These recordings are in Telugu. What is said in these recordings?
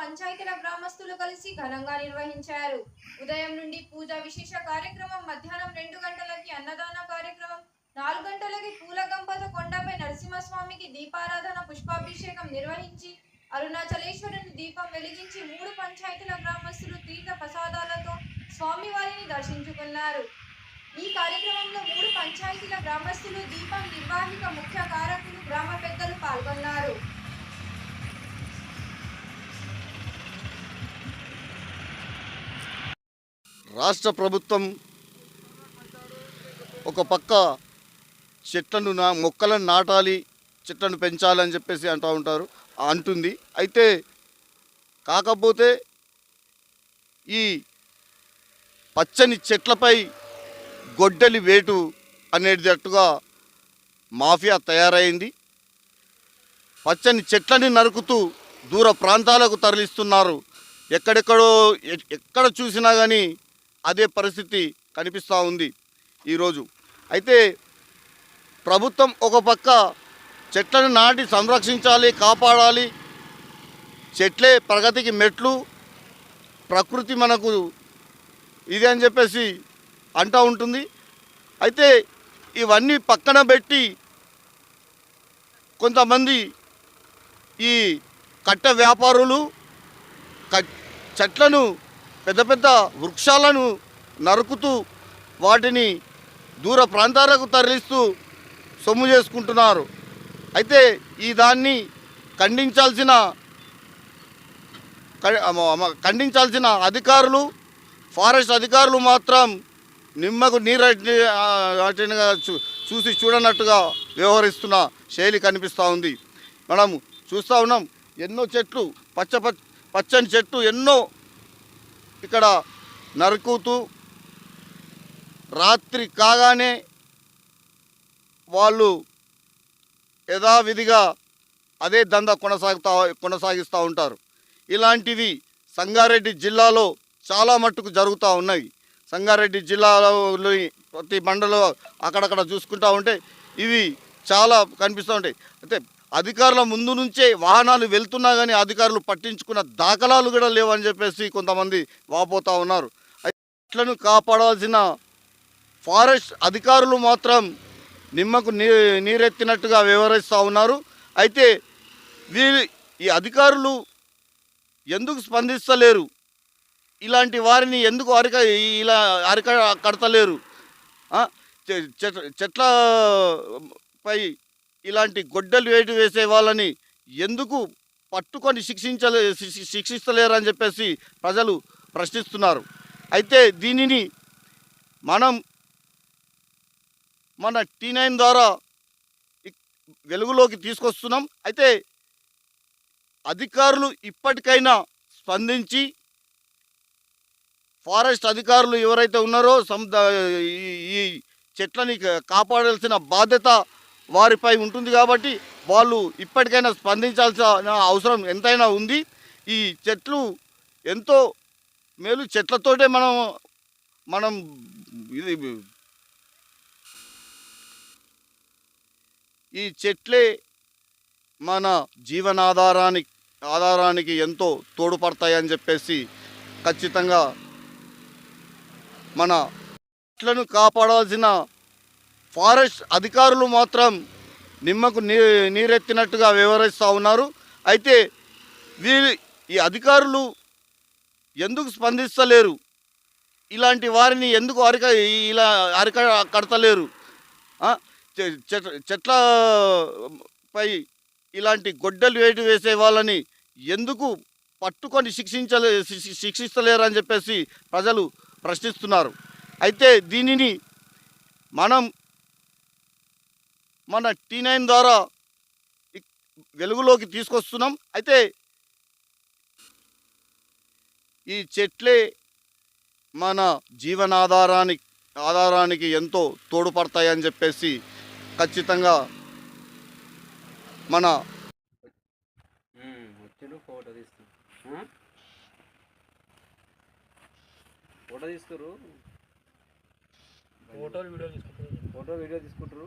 పంచాయతీల గ్రామస్తులు కలిసి ఘనంగా నిర్వహించారు. ఉదయం నుండి పూజ విశేష కార్యక్రమం మధ్యాహ్నం రెండు గంటలకి అన్నదాన కార్యక్రమం నాలుగు గంటలకి పూల గంపతో కొండపై నరసింహస్వామికి దీపారాధన పుష్పాభిషేకం నిర్వహించి అరుణాచలేశ్వరుని దీపం వెలిగించి మూడు పంచాయతీల గ్రామస్తులు తీర్థ ప్రసాదాలతో స్వామివారిని దర్శించుకున్నారు. ఈ కార్యక్రమంలో మూడు పంచాయతీల గ్రామస్తులు దీపం నిర్వాహిక ముఖ్య కారకులు గ్రామ పెద్దలు పాల్గొన్నారు. రాష్ట్ర ప్రభుత్వం ఒక పక్క చెట్లను నా మొక్కలను నాటాలి చెట్లను పెంచాలని చెప్పేసి అంటూ ఉంటారు అంటుంది. అయితే కాకపోతే ఈ పచ్చని చెట్లపై గొడ్డలి వేటు అనేటట్టుగా మాఫియా తయారైంది. పచ్చని చెట్లని నరుకుతూ దూర ప్రాంతాలకు తరలిస్తున్నారు. ఎక్కడెక్కడో ఎక్కడ చూసినా కానీ అదే పరిస్థితి కనిపిస్తూ ఉంది ఈరోజు. అయితే ప్రభుత్వం ఒక పక్క చెట్లను నాటి సంరక్షించాలి కాపాడాలి. చెట్లే ప్రగతికి మెట్లు. ప్రకృతి మనకు ఇది అని చెప్పేసి అంటూ ఉంటుంది. అయితే ఇవన్నీ పక్కన పెట్టి కొంతమంది ఈ కట్ట వ్యాపారులు కట్- చెట్లను పెద్ద పెద్ద వృక్షాలను నరుకుతూ వాటిని దూర ప్రాంతాలకు తరలిస్తూ సొమ్ము చేసుకుంటున్నారు. అయితే ఈ దాన్ని ఖండించాల్సిన ఖండించాల్సిన అధికారులు ఫారెస్ట్ అధికారులు మాత్రం నిమ్మకు నీరు వాటినిగా చూసి చూడనట్టుగా వ్యవహరిస్తున్న శైలి కనిపిస్తూ ఉంది. మనం చూస్తూ ఉన్నాం ఎన్నో చెట్లు పచ్చ పచ్చ పచ్చని చెట్లు ఎన్నో ఇక్కడ నరుకుతూ రాత్రి కాగానే వాళ్ళు యథావిధిగా అదే దందా కొనసాగుతా కొనసాగిస్తూ ఉంటారు. ఇలాంటివి సంగారెడ్డి జిల్లాలో చాలా మట్టుకు జరుగుతూ ఉన్నాయి. సంగారెడ్డి జిల్లాలో ప్రతి మండలం అక్కడక్కడ చూసుకుంటూ ఉంటే ఇవి చాలా కనిపిస్తూ ఉంటాయి. అయితే అధికారుల ముందు నుంచే వాహనాలు వెళ్తున్నా కానీ అధికారులు పట్టించుకున్న దాఖలాలు కూడా లేవని చెప్పేసి కొంతమంది వాపోతూ ఉన్నారు. అట్లను చెట్లను కాపాడాల్సిన ఫారెస్ట్ అధికారులు మాత్రం నిమ్మకు నీ నీరెత్తినట్టుగా వ్యవహరిస్తూ ఉన్నారు. అయితే వీరి ఈ అధికారులు ఎందుకు స్పందిస్తలేరు? ఇలాంటి వారిని ఎందుకు అరిక ఇలా అరిక కడతలేరు చెట్ల పై చెట్లపై ఇలాంటి గొడ్డలు వేటు వేసే వాళ్ళని ఎందుకు పట్టుకొని శిక్షించలే శిక్షిస్తలేరని చెప్పేసి ప్రజలు ప్రశ్నిస్తున్నారు. అయితే దీనిని మనం మన టీ నైన్ ద్వారా వెలుగులోకి తీసుకొస్తున్నాం. అయితే అధికారులు ఇప్పటికైనా స్పందించి ఫారెస్ట్ అధికారులు ఎవరైతే ఉన్నారో సం ఈ- చెట్లని కాపాడాల్సిన బాధ్యత వారిపై ఉంటుంది కాబట్టి వాళ్ళు ఇప్పటికైనా స్పందించాల్సిన అవసరం ఎంతైనా ఉంది. ఈ చెట్లు ఎంతో మేలు చెట్లతోటే మనం మనం ఇది ఈ చెట్లే మన జీవనాధారానికి ఆధారానికి ఎంతో తోడ్పడతాయని చెప్పేసి ఖచ్చితంగా మన చెట్లను కాపాడాల్సిన ఫారెస్ట్ అధికారులు మాత్రం నిమ్మకు నీ నీరెత్తినట్టుగా వివరిస్తూ ఉన్నారు. అయితే వీరి ఈ అధికారులు ఎందుకు స్పందిస్తలేరు? ఇలాంటి వారిని ఎందుకు అరిక ఇలా అరిక కడతలేరు? చెట్ల చెట్లపై ఇలాంటి గొడ్డలు వేటు వేసే వాళ్ళని ఎందుకు పట్టుకొని శిక్షించలే శిక్షిస్తలేరు అని చెప్పేసి ప్రజలు ప్రశ్నిస్తున్నారు. అయితే దీనిని మనం మన టీ నైన్ ద్వారా వెలుగులోకి తీసుకొస్తున్నాం. అయితే ఈ చెట్లే మన జీవనాధారానికి ఆధారానికి ఎంతో తోడ్పడతాయని చెప్పేసి ఖచ్చితంగా మన ఫోటో తీస్తు ఫోటో వీడియో తీసుకుంటారు ఫోటో వీడియో తీసుకుంటారు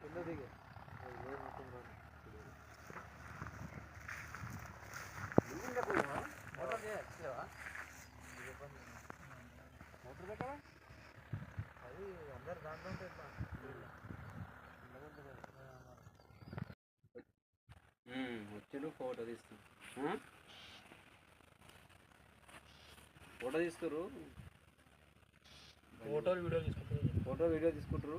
కింద దిగే. మోటార్ అది అందరు దాంట్లో వచ్చిండు ఫోటో తీస్తాం ఫోటో తీస్తారు ఫోటోలు వీడియో తీసుకుంటారు ఫోటో వీడియో తీసుకుంటారు